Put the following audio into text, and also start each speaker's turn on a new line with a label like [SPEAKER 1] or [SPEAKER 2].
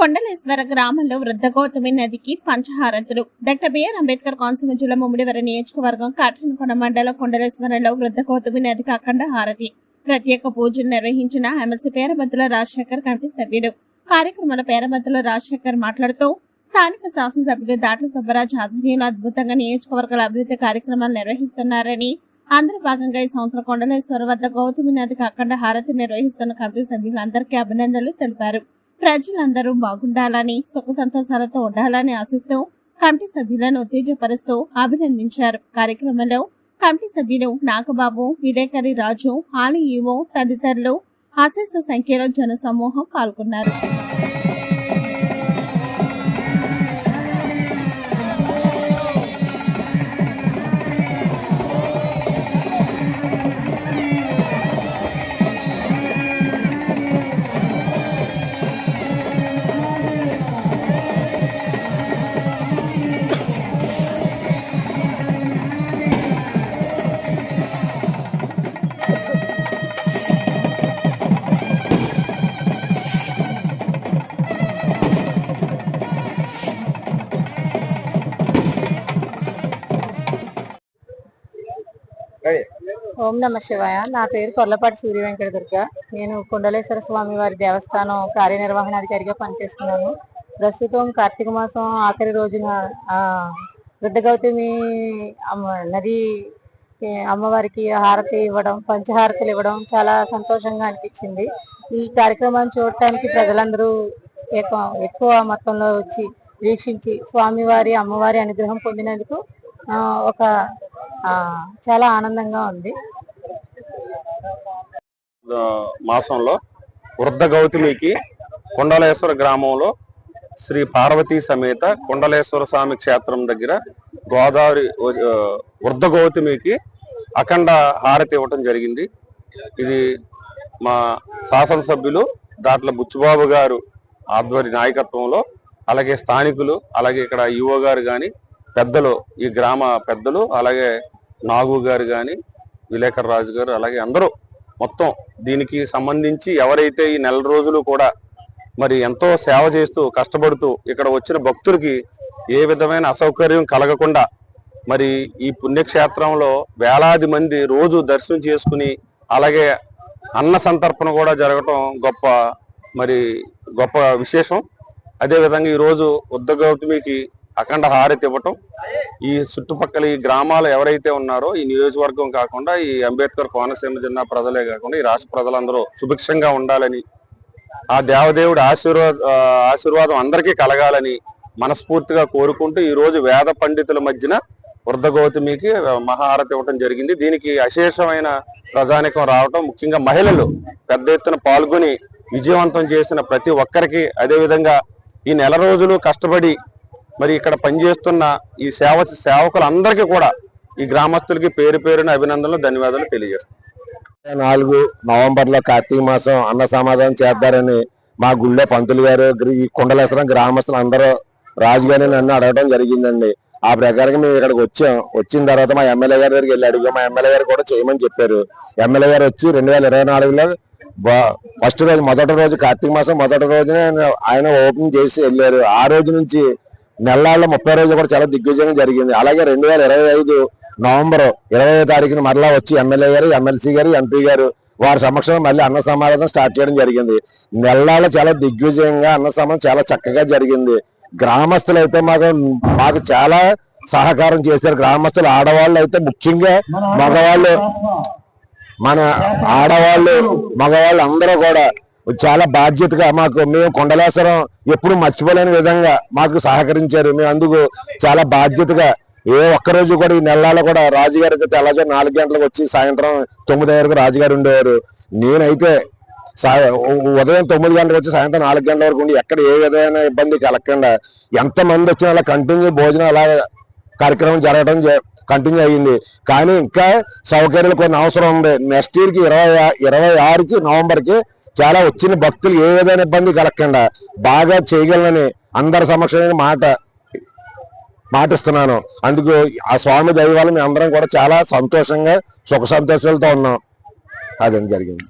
[SPEAKER 1] కొండలేశ్వర గ్రామంలో వృద్ధ గౌతమి నదికి పంచహారతులు. డాక్టర్ బిఆర్ అంబేద్కర్ కోనసీమ జిల్లా ముమ్మిడివర నియోజకవర్గం కాట్రనకొండ మండలం కొండలేశ్వరంలో వృద్ధ గౌతమి నదికి అఖండ హారతి. ప్రత్యేక పూజలు నిర్వహించిన ఎమ్మెల్సీ పేరబద్దుల రాజశేఖర్ కమిటీ సభ్యుడు కార్యక్రమంలో పేరబద్దుల రాజశేఖర్ మాట్లాడుతూ స్థానిక శాసనసభ్యులు దాట్ల సుబ్బరాజ్ ఆధ్వర్యంలో అద్భుతంగా నియోజకవర్గాల అభివృద్ధి కార్యక్రమాలు నిర్వహిస్తున్నారని అందులో భాగంగా ఈ సంవత్సరం కొండలేశ్వర వద్ద గౌతమి నదికి అఖండ హారతి నిర్వహిస్తున్న కమిటీ సభ్యులందరికీ అభినందనలు తెలిపారు. ప్రజలందరూ బాగుండాలని సుఖ సంతోషాలతో ఉండాలని ఆశిస్తూ కమిటీ సభ్యులను ఉత్తేజపరుస్తూ అభినందించారు. కార్యక్రమంలో కమిటీ సభ్యులు నాగబాబు విలేకరి రాజు హాలి ఈవో తదితరులు అశేష సంఖ్యలో జన సమూహం పాల్గొన్నారు.
[SPEAKER 2] ఓం నమ శివాయ. నా పేరు కొల్లపాటి సూర్య వెంకట దుర్గ నేను కుండలేశ్వర స్వామి వారి దేవస్థానం కార్యనిర్వహణాధికారిగా పనిచేస్తున్నాను. ప్రస్తుతం కార్తీక మాసం ఆఖరి రోజున ఆ వృద్ధ గౌతమి నది అమ్మవారికి హారతి ఇవ్వడం పంచహారతులు ఇవ్వడం చాలా సంతోషంగా అనిపించింది. ఈ కార్యక్రమాన్ని చూడటానికి ప్రజలందరూ ఎక్కువ ఎక్కువ మొత్తంలో వచ్చి వీక్షించి స్వామివారి అమ్మవారి అనుగ్రహం పొందినందుకు ఒక చాలా ఆనందంగా ఉంది.
[SPEAKER 3] మాసంలో వృద్ధ గౌతమికి కొండలేశ్వర గ్రామంలో శ్రీ పార్వతీ సమేత కొండలేశ్వర స్వామి క్షేత్రం దగ్గర గోదావరి వృద్ధ గౌతమికి అఖండ హారతి ఇవ్వటం జరిగింది. ఇది మా శాసనసభ్యులు దాంట్లో బుచ్చుబాబు గారు ఆధ్వర్య నాయకత్వంలో అలాగే స్థానికులు అలాగే ఇక్కడ ఈఓ గారు కానీ పెద్దలు ఈ గ్రామ పెద్దలు అలాగే నాగు గారు కానీ విలేకర్ రాజు గారు అలాగే అందరూ మొత్తం దీనికి సంబంధించి ఎవరైతే ఈ నెల రోజులు కూడా మరి ఎంతో సేవ చేస్తూ కష్టపడుతూ ఇక్కడ వచ్చిన భక్తులకి ఏ విధమైన అసౌకర్యం కలగకుండా మరి ఈ పుణ్యక్షేత్రంలో వేలాది మంది రోజు దర్శనం చేసుకుని అలాగే అన్న సంతర్పణ కూడా జరగటం గొప్ప మరి గొప్ప విశేషం. అదేవిధంగా ఈరోజు ఉద్దగౌతమికి అఖండ హారతి ఇవ్వటం. ఈ చుట్టుపక్కల ఈ గ్రామాలు ఎవరైతే ఉన్నారో ఈ నియోజకవర్గం కాకుండా ఈ అంబేద్కర్ కోనసీమ జిల్లా ప్రజలే కాకుండా ఈ రాష్ట్ర ప్రజలందరూ సుభిక్షంగా ఉండాలని ఆ దేవదేవుడి ఆశీర్వాద ఆశీర్వాదం అందరికీ కలగాలని మనస్ఫూర్తిగా కోరుకుంటూ ఈ రోజు వేద పండితుల మధ్యన వృద్ధ గౌతమికి మహాహారతి ఇవ్వటం జరిగింది. దీనికి అశేషమైన ప్రజానికం రావటం ముఖ్యంగా మహిళలు పెద్ద ఎత్తున పాల్గొని విజయవంతం చేసిన ప్రతి ఒక్కరికి అదేవిధంగా ఈ నెల రోజులు కష్టపడి మరి ఇక్కడ పనిచేస్తున్న ఈ సేవ సేవకులందరికీ కూడా ఈ గ్రామస్తులకి పేరు పేరున అభినందనలు ధన్యవాదాలు తెలియజేస్తాం
[SPEAKER 4] నాలుగు నవంబర్లో కార్తీక మాసం అన్న సమాధానం చేద్దారని మా గుళ్ళో పంతులు గారు ఈ కుండలేశ్వరం గ్రామస్తులు అందరూ రాజు గారిని నన్ను అడగడం జరిగిందండి. ఆ ప్రకారంగా మేము ఇక్కడికి వచ్చాం. వచ్చిన తర్వాత మా ఎమ్మెల్యే గారి దగ్గరికి వెళ్ళి అడిగాం. మా ఎమ్మెల్యే గారు కూడా చేయమని చెప్పారు. ఎమ్మెల్యే గారు వచ్చి రెండు వేల ఇరవై నాలుగులో ఫస్ట్ రోజు మొదటి రోజు కార్తీక మాసం మొదటి రోజునే ఆయన ఓపెన్ చేసి వెళ్ళారు. ఆ రోజు నుంచి నెలల్లో ముప్పై రోజులు కూడా చాలా దిగ్విజయంగా జరిగింది. అలాగే రెండు వేల ఇరవై ఐదు నవంబర్ ఇరవై తారీఖున మరలా వచ్చి ఎమ్మెల్యే గారు ఎమ్మెల్సీ గారు ఎంపీ గారు వారి సమక్షంలో మళ్ళీ అన్న సమావేశం స్టార్ట్ చేయడం జరిగింది. నెలల్లో చాలా దిగ్విజయంగా అన్న సమావేశం చాలా చక్కగా జరిగింది. గ్రామస్తులు అయితే మాకు మాకు చాలా సహకారం చేశారు. గ్రామస్తులు ఆడవాళ్ళు అయితే ముఖ్యంగా మగవాళ్ళు మన ఆడవాళ్ళు మగవాళ్ళు అందరూ కూడా చాలా బాధ్యతగా మాకు మేము కొండలేశ్వరం ఎప్పుడు మర్చిపోలేని విధంగా మాకు సహకరించారు. మేము అందుకు చాలా బాధ్యతగా ఏ ఒక్క రోజు కూడా ఈ నెలలో కూడా రాజుగారి అయితే తెల్లజారు నాలుగు గంటలకు వచ్చి సాయంత్రం తొమ్మిది వరకు రాజుగారు ఉండేవారు. నేనైతే ఉదయం తొమ్మిది గంటలకు వచ్చి సాయంత్రం నాలుగు గంటల వరకు ఉండి ఎక్కడ ఏ విధమైన ఇబ్బంది కలగకుండా ఎంత మంది వచ్చినా అలా కంటిన్యూ భోజనం అలా కార్యక్రమం జరగడం కంటిన్యూ అయ్యింది కానీ ఇంకా సౌకర్యాలు కొన్ని అవసరం ఉంది. నెక్స్ట్ ఇయర్కి ఇరవై ఆ- ఇరవై ఆరుకి నవంబర్కి చాలా వచ్చిన భక్తులు ఏ విధమైన ఇబ్బంది కలగకుండా బాగా చేయగలనని అందరి సమక్షమైన మాట మాటిస్తున్నాను. అందుకు ఆ స్వామి దైవాలు మేము అందరం కూడా చాలా సంతోషంగా సుఖ సంతోషాలతో ఉన్నాం. అదని జరిగింది.